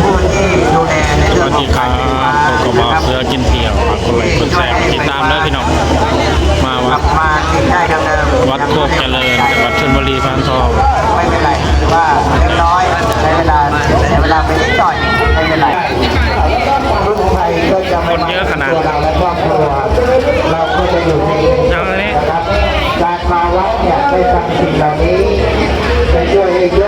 ผู้ที่ดูแลในสเรื่อวังสขอดีงคการัรบไฟฟ้าโกโกบอนะครับเสือกินเที่ยวฝากคนไลค์คนแชร์ติดตามเด้อพี่น้องมาวัด มากินได้เดิมวัดโคกเจริญจังหวัดชลบุรีพานทองไม่เป็นไรถือว่าเล็กน้อยใช้เวลาใช้เวลาไปนิดหน่อยไม่เป็นไรรุ่นไทยก็จะไม่คนเยอะขนาดตัวเราและครอบครัวเราก็จะอยู่ใน เอาอันนี้นะครับการมาวัดเนี่ยได้ฟังสิ่งเหล่านี้จะช่วยให้ยก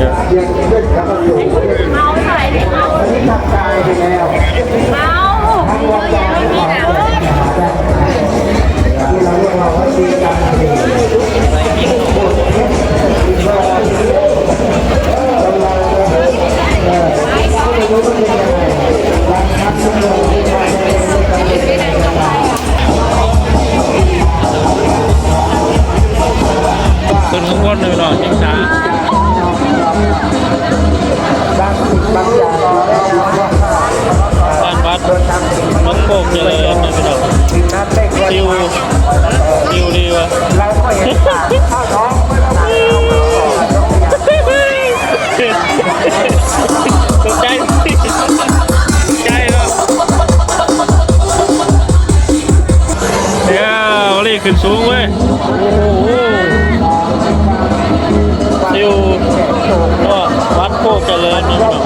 ยอะเย็นขึ้นแล้วก็สูงขึ้นเมาถ่ายดิเมาอันนี้ทำกายไปแล้วเมาอย่าไม่มีหนาว สูงเว้ย โอ้โหอยู่ก็วัดโคกเจริญนะพี่น้อง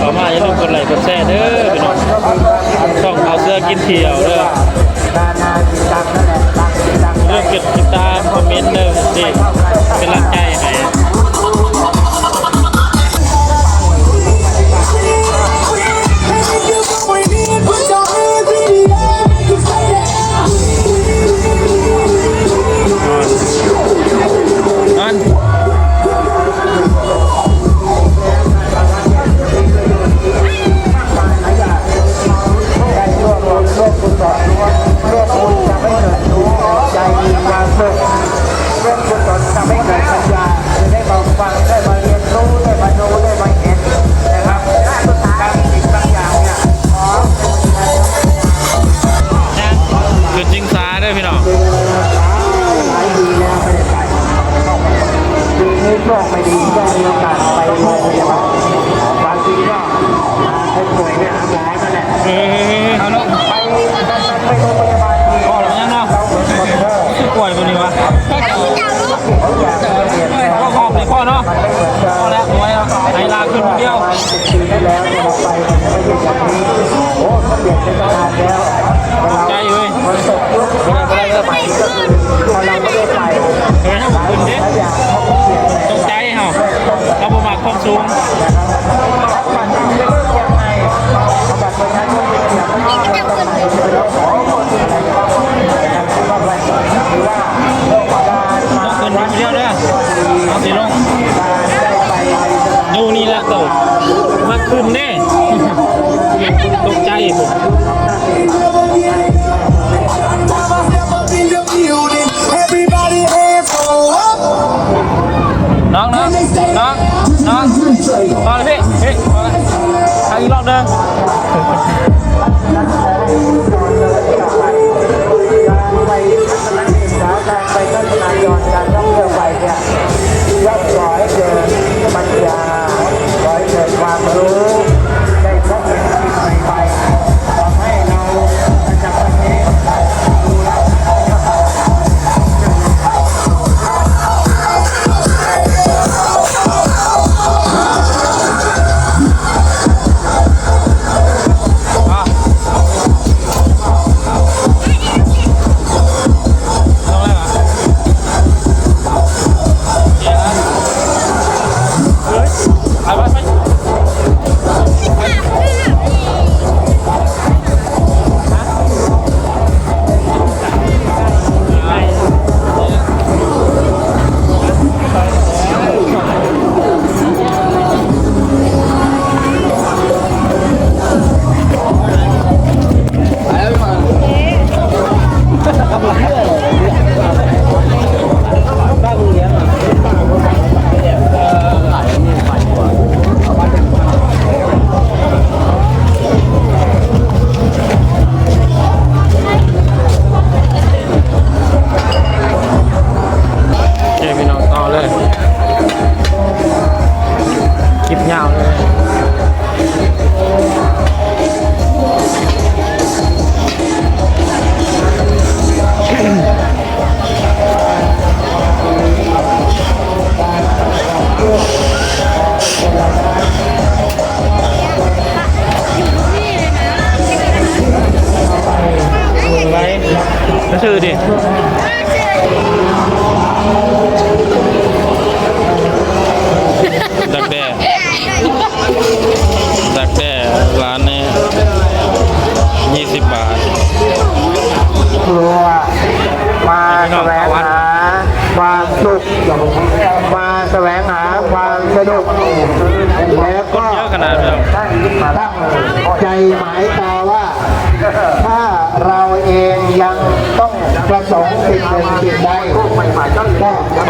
ขอมาอย่าลืมกดไลค์กดแชร์เด้อพี่น้องช่องเอาเสื้อกินเที่ยวเด้อเรื่องเก็บติดตามคอมเมนต์เด้อนี่เป็นหลัก พอเราไม่ได้ไปเฮ้ยขึ้นสิ่ดิงหลายอย่างเขาก็เปลี่ยนแปลงตกใจเฮาเราประมาความสูงมันจะเริ่มยังไงเอาบัตรปร ทา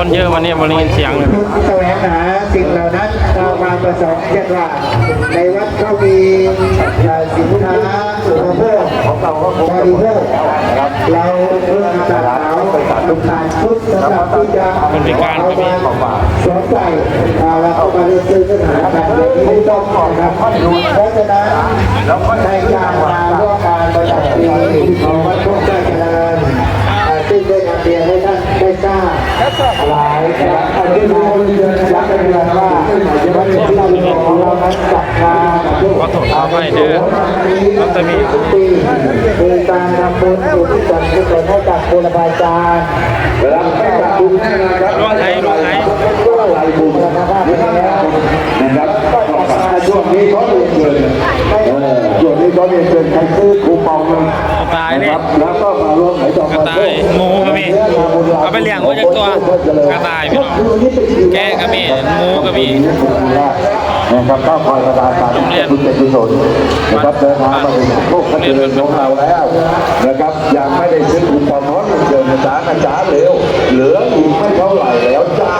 คนเยอะวันนี้บริเวณเสียงเลยคิดแสวงหาสิ่งเหล่านั้นเรามความประสงค์เช่นว่าในวัดก็มีสินค้าอุปโภคบริโภคเราเพื่อหาเอาลูกตาลชุดสำหรับที่จะคนพิการก็มีสวมใส่เอาแล้วก็มาเลือกซื้อสถานการณ์แบบนี้ไม่ต้องนะครับเพราะฉะนั้นในการมาร่วมการประดับปีของวัดพวกเจ้าเจริญอ่าซึ่งได้นำเรียนให้ท่านได้ ทราบหลายครั้งอันนี้ดูเดือนรักกันเดือนว่าวันที่เราของเรานั้นจัดงานขอโทษขออภัยเด้อรัตมีทุกปีมีการทำบุญอุทิศส่วนกุศลให้กับครูบาอาจารย์และให้กับบุญแน่นอนครับล่วงไห้ล่วงไห้ไหลบุญนะครับนะครับช่วง นี้เขาเรียนเชิญช่วงนี้เขาเรียนเชิญใครซื้อคูปองมันตายเลยแล้วก็มาร่วมไหนต่อกระต่ายหมูก็มีเอาไปเลี้ยงไว้จักตัวกระต่ายพี่น้องแกะก็มีหมูก็มีนะครับก็คอยกระดาษการคุณเป็นกุศลนะครับเดินทางมาถึงโลกเจริญของเราแล้วนะครับยังไม่ได้ซื้อคูปองน้อยเกินนะจ๊ะนะจ๊ะเร็วเหลืออีกไม่เท่าไหร่แล้วจ้า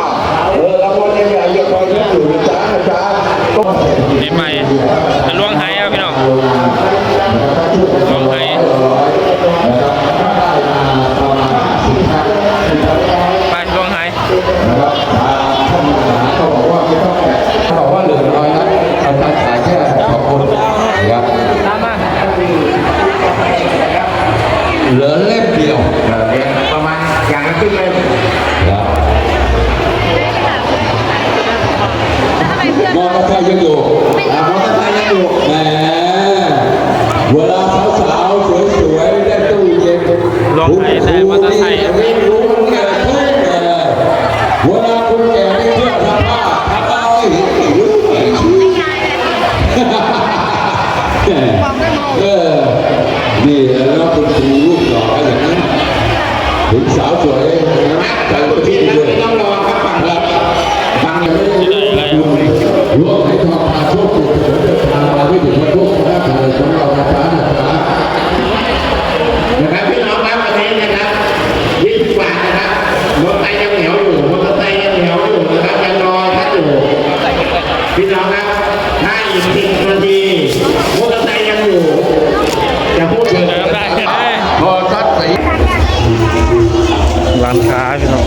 านค้าพี่น้อง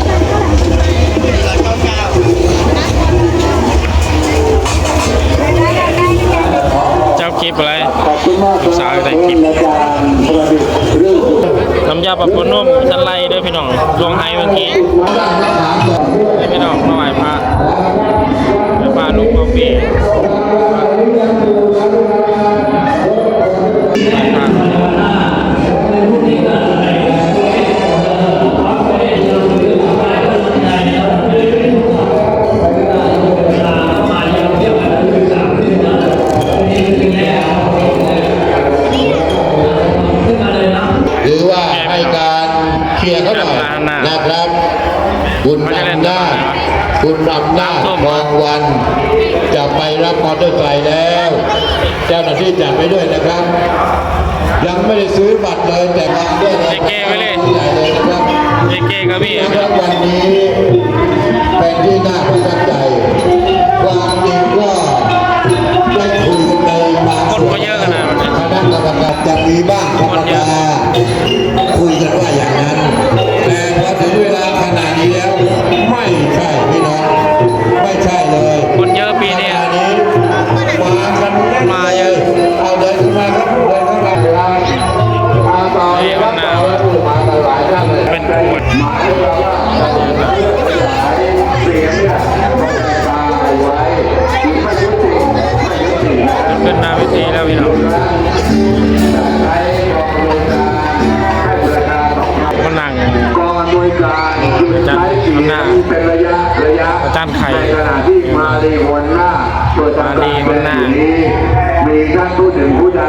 เจ้าคลิปอะไรลูกสาวได้คลิปน้ำยาปรับผ้านุ่มชั้นไล่ด้วยพี่น้องลวงไห้เมื่อกี้ให้พี่น้องมาไหว้พระไหว้พระลูกพ่อปีไยะอาจารย์ไข่ในขณะที่มาลีวันหน้าตัวมาลีวันหน้ามีท่านผู้ถึงผู้ใด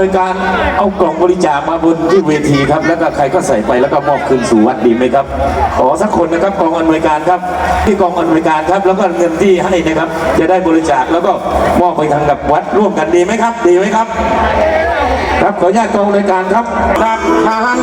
ดยการเอากล่องบริจาคมาบนที่เวทีครับ แล้วก็ใครก็ใส่ไปแล้วก็มอบคืนสู่วัดดีไหมครับ ขอสักคนนะครับกองอำนวยการครับที่กองอำนวยการครับแล้วก็เงินที่ให้นะครับ จะได้บริจาคแล้วก็มอบไปทางกับวัดร่วมกันดีไหมครับ ดีไหมครับ ครับขออนุญาตกองรวยการครับครับทาร